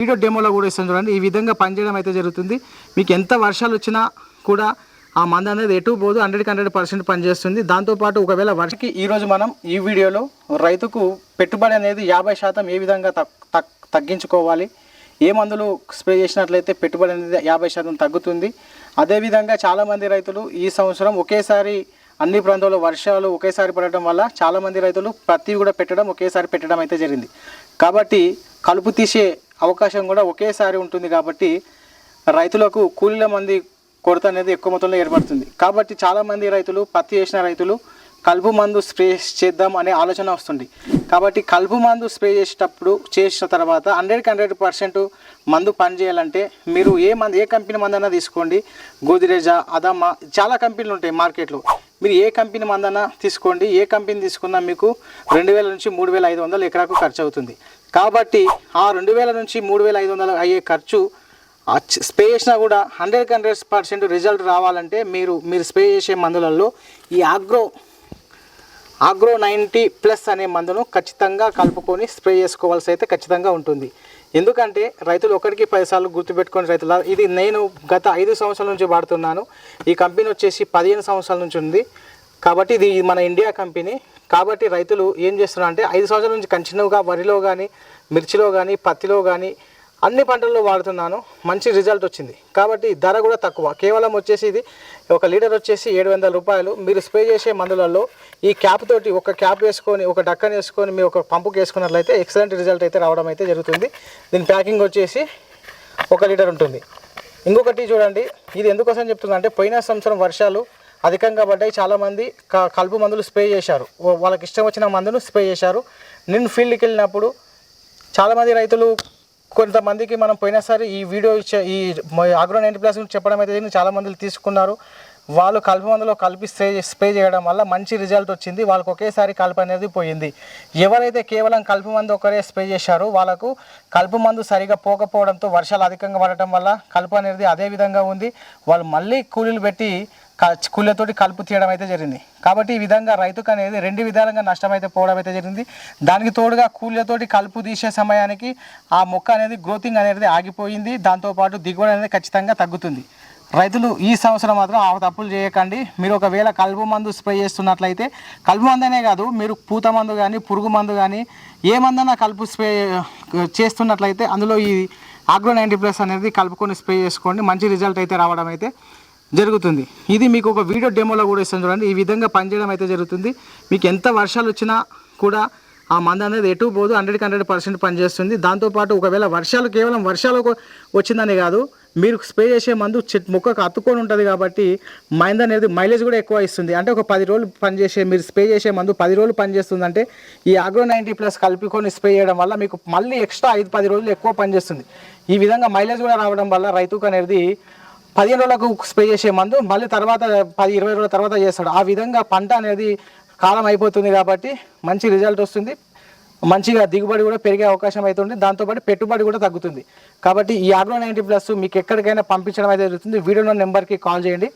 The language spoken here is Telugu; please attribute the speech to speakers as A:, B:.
A: వీడియో డెమోలో కూడా ఇస్తాను చూడండి. ఈ విధంగా పనిచేయడం అయితే జరుగుతుంది. మీకు ఎంత వర్షాలు వచ్చినా కూడా ఆ మంద అనేది ఎటు పోదు. హండ్రెడ్కి హండ్రెడ్ పర్సెంట్ పనిచేస్తుంది. దాంతోపాటు ఒకవేళ వర్షకి ఈరోజు మనం ఈ వీడియోలో రైతుకు పెట్టుబడి అనేది యాభై శాతం ఏ విధంగా తక్- తగ్గించుకోవాలి ఏ మందులు స్ప్రే చేసినట్లయితే పెట్టుబడి అనేది యాభై శాతం తగ్గుతుంది. అదేవిధంగా చాలామంది రైతులు ఈ సంవత్సరం ఒకేసారి అన్ని ప్రాంతాల్లో వర్షాలు ఒకేసారి పడటం వల్ల చాలామంది రైతులు ప్రతి కూడా పెట్టడం ఒకేసారి పెట్టడం అయితే జరిగింది. కాబట్టి కలుపు తీసే అవకాశం కూడా ఒకేసారి ఉంటుంది కాబట్టి రైతులకు కూలీల మంది కొరత అనేది ఎక్కువ మొత్తంలో ఏర్పడుతుంది. కాబట్టి చాలామంది రైతులు పత్తి వేసిన రైతులు కలుపు మందు స్ప్రే చేద్దాం అనే ఆలోచన వస్తుంది. కాబట్టి కలుపు మందు స్ప్రే చేసేటప్పుడు చేసిన తర్వాత హండ్రెడ్కి హండ్రెడ్ పర్సెంట్ మందు పని చేయాలంటే మీరు ఏ మందు ఏ కంపెనీ మందన్నా తీసుకోండి. గోదిరేజా అదమ్మా చాలా కంపెనీలు ఉంటాయి మార్కెట్లో. మీరు ఏ కంపెనీ మందన్నా తీసుకోండి ఏ కంపెనీ తీసుకున్నా మీకు రెండు వేల నుంచి మూడు వేల ఐదు వందలు ఎకరాకు ఖర్చు అవుతుంది. కాబట్టి ఆ రెండు వేల నుంచి మూడు వేల ఐదు వందలు అయ్యే ఖర్చు స్ప్రే చేసినా కూడా హండ్రెడ్ హండ్రెడ్ పర్సెంట్ రిజల్ట్ రావాలంటే మీరు మీరు స్ప్రే చేసే మందులలో ఈ ఆగ్రో ఆగ్రో నైంటీ ప్లస్ అనే మందును ఖచ్చితంగా కలుపుకొని స్ప్రే చేసుకోవాల్సి అయితే ఖచ్చితంగా ఉంటుంది. ఎందుకంటే రైతులు ఒకటికి పదిసార్లు గుర్తుపెట్టుకొని రైతుల ఇది నేను గత ఐదు సంవత్సరాల నుంచి వాడుతున్నాను. ఈ కంపెనీ వచ్చేసి పదిహేను సంవత్సరాల నుంచి ఉంది. కాబట్టి ఇది మన ఇండియా కంపెనీ. కాబట్టి రైతులు ఏం చేస్తున్నారు అంటే ఐదు సంవత్సరాల నుంచి కంటిన్యూగా వరిలో కానీ మిర్చిలో కానీ పత్తిలో కానీ అన్ని పంటల్లో వాడుతున్నాను. మంచి రిజల్ట్ వచ్చింది. కాబట్టి ధర కూడా తక్కువ. కేవలం వచ్చేసి ఇది ఒక లీటర్ వచ్చేసి ఏడు వందల రూపాయలు. మీరు స్ప్రే చేసే మందులలో ఈ క్యాప్ తోటి ఒక క్యాప్ వేసుకొని ఒక డక్కన్ వేసుకొని మీరు ఒక పంపుకి వేసుకున్నట్లయితే ఎక్సలెంట్ రిజల్ట్ అయితే రావడం అయితే జరుగుతుంది. దీని ప్యాకింగ్ వచ్చేసి ఒక లీటర్ ఉంటుంది. ఇంకొకటి చూడండి. ఇది ఎందుకోసం చెప్తున్నా అంటే పోయిన సంవత్సరం వర్షాలు అధికంగా పడ్డాయి. చాలామంది క- కలుపు మందులు స్ప్రే చేశారు. వాళ్ళకి ఇష్టం వచ్చిన మందును స్ప్రే చేశారు. నేను ఫీల్డ్కి వెళ్ళినప్పుడు చాలామంది రైతులు కొంతమందికి మనం పోయినసారి ఈ వీడియో ఇచ్చే ఈ ఆగ్రో నైంటీ ప్లస్ గురించి చెప్పడం అయితే చాలా మంది తీసుకున్నారు. వాళ్ళు కలుపు మందులో కలిపి స్ప్రే స్ప్రే చేయడం వల్ల మంచి రిజల్ట్ వచ్చింది. వాళ్ళకి ఒకేసారి కలుపు అనేది పోయింది. ఎవరైతే కేవలం కలుపు మందు ఒకరే స్ప్రే చేశారో వాళ్ళకు కలుపు మందు సరిగా పోకపోవడంతో వర్షాలు అధికంగా పడటం వల్ల కలుపు అనేది అదే విధంగా ఉంది. వాళ్ళు మళ్ళీ కూలీలు పెట్టి కూలీలతోటి కలుపు తీయడం అయితే జరిగింది. కాబట్టి ఈ విధంగా రైతుకు అనేది రెండు విధాలుగా నష్టం అయితే పోవడం అయితే జరిగింది. దానికి తోడుగా కూలీలతోటి కలుపు తీసే సమయానికి ఆ మొక్క అనేది గ్రోతింగ్ అనేది ఆగిపోయింది. దాంతోపాటు దిగుబడి అనేది ఖచ్చితంగా తగ్గుతుంది. రైతులు ఈ సంవత్సరం మాత్రం ఆ తప్పులు చేయకండి. మీరు ఒకవేళ కలుపు మందు స్ప్రే చేస్తున్నట్లయితే కలుపు మందు అనే కాదు మీరు పూత మందు కానీ పురుగు మందు కానీ ఏ మందన్నా కలుపు స్ప్రే చేస్తున్నట్లయితే అందులో ఈ ఆగ్రో నైంటీ ప్లస్ అనేది కలుపుకొని స్ప్రే చేసుకోండి. మంచి రిజల్ట్ అయితే రావడం అయితే జరుగుతుంది. ఇది మీకు ఒక వీడియో డెమోలో కూడా ఇస్తాను చూడండి. ఈ విధంగా పనిచేయడం అయితే జరుగుతుంది. మీకు ఎంత వర్షాలు వచ్చినా కూడా ఆ మంద అనేది ఎటు పోదు. హండ్రెడ్కి హండ్రెడ్ పర్సెంట్ పనిచేస్తుంది. దాంతోపాటు ఒకవేళ వర్షాలు కేవలం వర్షాలు వచ్చిందని కాదు మీరు స్ప్రే చేసే మందు చెట్ మొక్కకు అత్తుకొని ఉంటుంది కాబట్టి మైంద అనేది మైలేజ్ కూడా ఎక్కువ ఇస్తుంది. అంటే ఒక పది రోజులు పనిచేసే మీరు స్ప్రే చేసే మందు పది రోజులు పనిచేస్తుంది అంటే ఈ ఆగ్రో నైంటీ ప్లస్ కలుపుకొని స్ప్రే చేయడం వల్ల మీకు మళ్ళీ ఎక్స్ట్రా ఐదు పది రోజులు ఎక్కువ పనిచేస్తుంది. ఈ విధంగా మైలేజ్ కూడా రావడం వల్ల రైతుకు అనేది పదిహేను రోజులకు స్ప్రే చేసే మందు మళ్ళీ తర్వాత పది ఇరవై రోజుల తర్వాత చేస్తాడు. ఆ విధంగా పంట అనేది కాలం అయిపోతుంది కాబట్టి మంచి రిజల్ట్ వస్తుంది. మంచిగా దిగుబడి కూడా పెరిగే అవకాశం అవుతుంది. దాంతోపాటు పెట్టుబడి కూడా తగ్గుతుంది. కాబట్టి ఈ ఆగ్రో నైంటీ ప్లస్ మీకు ఎక్కడికైనా పంపించడం అయితే జరుగుతుంది. వీడియోలో నెంబర్కి కాల్ చేయండి.